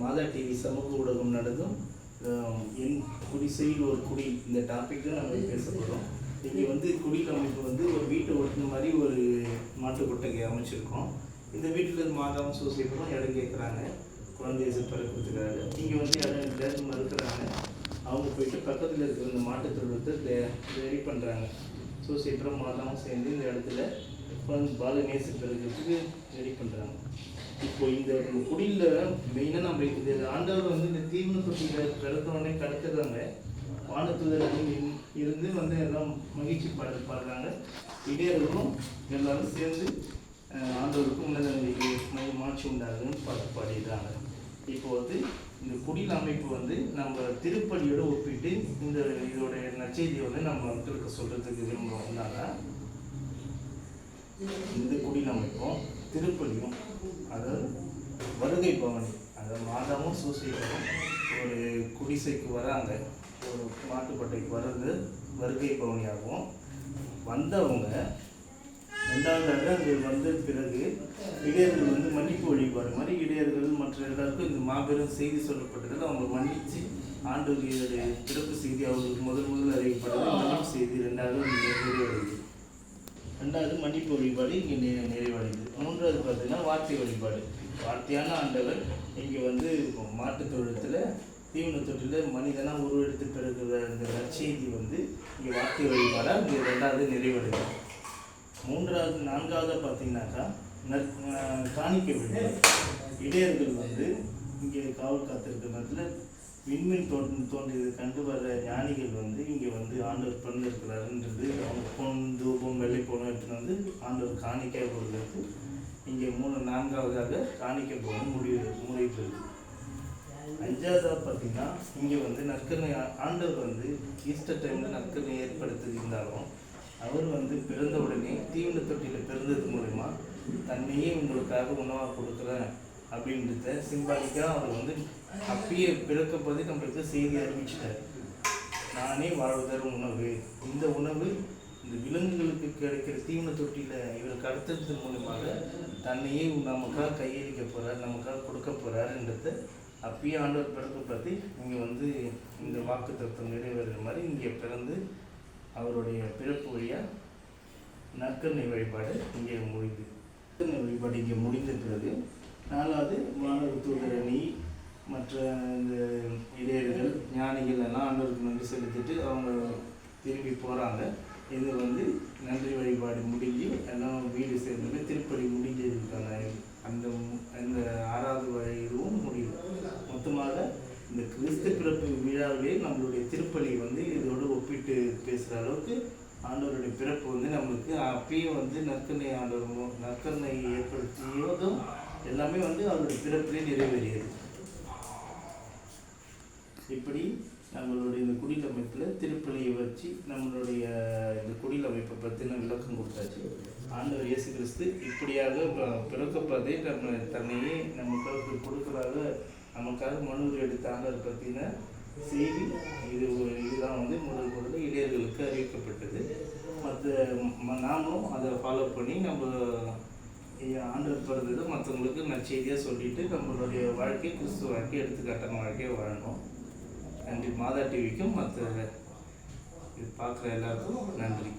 மாதா TV சமூக ஊடகம் நடந்தும் என் குடிசையில் ஒரு குடி. இந்த டாபிக் தான் நம்ம இங்கே வந்து குடியில் அமைப்பு வந்து ஒரு வீட்டை ஒட்டின மாதிரி ஒரு மாட்டு கொட்டகை அமைச்சிருக்கோம். இந்த வீட்டில் இருந்து மாதாவும் சூசியப்படும் இடம் கேட்குறாங்க குழந்தைய பிறக்கிறதுக்காக இங்கே வந்து இடம் இல்லை மறுக்கிறாங்க. அவங்க போயிட்டு பக்கத்தில் இருக்கிற இந்த மாட்டுத் தொழுவத்தை ரெடி பண்ணுறாங்க சூசியப்படும் மாதாவும் சேர்ந்து இந்த இடத்துல குழந்தை பால ரெடி பண்ணுறாங்க இப்போ இந்த குடியில் மெயினாக நம்ம இந்த ஆண்டவர் வந்து இந்த தீவன தொட்டியில் பிறந்தவொடனே கடத்துறாங்க வானத்துல இருந்து வந்து எல்லாம் மகிழ்ச்சி பாட பாடுறாங்க. இடையர்களும் எல்லாரும் சேர்ந்து ஆண்டவருக்கும் உன்னதங்களுக்கு மாற்றி மாட்சி உண்டாகுன்னு பாட்டு பாடிடுறாங்க. இப்போ வந்து இந்த குடில் அமைப்பு வந்து நம்ம திருப்பதியோட ஒப்பிட்டு இந்த இதோட நச்செய்தியை வந்து நம்ம மக்களுக்கு சொல்றதுக்கு வந்தாங்க இந்த குடில் அமைப்பும் திருப்பதியும் அதாவது வருகை பவனி அதாவது மாதமும் சூசைகளும் ஒரு குடிசைக்கு வராங்க. ஒரு மாட்டுப்பட்டைக்கு வர்றது வருகை பவனியாகவும் வந்தவங்க ரெண்டாவதாக அங்கே வந்த பிறகு இடையர்கள் வந்து மன்னிப்பு வழிபாடு மாதிரி இடையர்கள் மற்ற எல்லாருக்கும் இந்த மாபெரும் செய்தி சொல்லப்பட்டதில் அவங்க மன்னித்து ஆண்டவர்களுடைய பிறப்பு செய்தி அவர்களுக்கு முதல் முதல் அறிவிப்பட்டது மன்னிப்பு செய்தி ரெண்டாவது நிறைவடையுது. ரெண்டாவது மன்னிப்பு வழிபாடு இங்கே நெ நிறைவடையுது. மூன்றாவது பார்த்தீங்கன்னா வார்த்தை வழிபாடு. வார்த்தையான ஆண்டவர் இங்கே வந்து மாட்டுத் தொழிலத்தில் தீவன தொட்டில் மனிதனாக உருவெடுத்து பிறகு அந்த நற்செய்தி வந்து இங்கே வார்த்தை வழிபாடாக இங்கே ரெண்டாவது நிறைவடையுது. மூன்றாவது நான்காவது பார்த்தீங்கன்னாக்கா நற் காணிக்க காணிக்கை இடையர்கள் வந்து இங்கே காவல் காத்திருக்கிற நேரத்தில் விண்மீன் தோன்றி தோன்றியதை கண்டு வர ஞானிகள் வந்து இங்கே வந்து ஆண்டவர் பிறந்திருக்கிறாருன்றது அவங்க பொன் தூபம் வெள்ளை பொண்ணு வந்து ஆண்டவர் காணிக்கை போகிறதுக்கு இங்கே மூணு நான்காவதாக காணிக்கை போன முடிவு முடிவு. அஞ்சாவதாக பார்த்தீங்கன்னா இங்கே வந்து நற்கரணை ஆண்டவர் வந்து ஈஸ்டர் டைமில் நற்கருணை ஏற்படுத்தியிருந்தாலும் அவர் வந்து பிறந்த உடனே தீவன தொட்டியில் பிறந்தது மூலயமா தன்னையே உங்களுக்காக உணவாக கொடுக்குறேன் அப்படின்றத சிம்பாலிக்காக அவர் வந்து அப்பயே பிறக்கப்போதே நம்மளுக்கு செய்தி அறிவிச்சிட்டார். நானே வாழ்வதரும் உணவு. இந்த உணவு இந்த விலங்குகளுக்கு கிடைக்கிற தீவன தொட்டியில் இவர் கடத்துறது மூலமாக தன்னையே நமக்காக கையளிக்க போகிறார் நமக்காக கொடுக்க போகிறாருன்றத அப்பயே ஆண்டவர் பிறக்க பற்றி இங்கே வந்து இந்த வாக்கு தத்துவம் நிறைவேறுகிற மாதிரி இங்கே பிறந்து அவருடைய பிறப்பு வழியாக நற்கருணை வழிபாடு இங்கே முடிந்து நற்கருணை வழிபாடு இங்கே முடிந்த பிறகு நாலாவது மாணவர் தூதரணி மற்ற இந்த இடையர்கள் ஞானிகள் எல்லாம் ஆண்டவருக்கு நன்றி செலுத்திட்டு அவங்க திரும்பி போகிறாங்க இது வந்து நன்றி வழிபாடு முடிஞ்சு எல்லாம் வீடு சேர்ந்து திருப்பதி முடிஞ்சதுக்கான அந்த மு- அந்த ஆறாவது வழி இதுவும் முடியும் மொத்தமாக இந்த கிறிஸ்து பிறப்பு விழாவிலே நம்மளுடைய திருப்பலி வந்து இதோடு ஒப்பிட்டு பேசுகிற அளவுக்கு ஆண்டவருடைய பிறப்பு வந்து நம்மளுக்கு அப்பயும் வந்து நற்கனை ஆண்டவர் நற்கனை ஏற்படுத்தியதும் எல்லாமே வந்து அவருடைய பிறப்பிலே நிறைவேறியது. இப்படி நம்மளுடைய இந்த குடில் அமைப்பில் திருப்பலியை வச்சு நம்மளுடைய இந்த குடில் அமைப்பை பற்றின விளக்கம் கொடுத்தாச்சு. ஆண்டவர் இயேசு கிறிஸ்து இப்படியாக பிறக்கப்பதே நம்ம தன்னையே நமக்காக கொடுக்கறாக நமக்காக மனு எடுத்த ஆண்டவர் பற்றின செய்தி வந்து முதல் முதல்ல இளையர்களுக்கு அறிவிக்கப்பட்டது. மற்ற நாமும் அதை ஃபாலோ பண்ணி நம்ம ஆண்டு பிறந்தது மற்றவங்களுக்கு நற்செய்தியாக சொல்லிட்டு நம்மளுடைய வாழ்க்கை கிறிஸ்துவ வாழ்க்கை எடுத்துக்காட்டான வாழ்க்கையை வாழணும். நன்றி. மாதா டிவிக்கும் மற்ற இது பார்க்குற எல்லாருக்கும் நன்றி.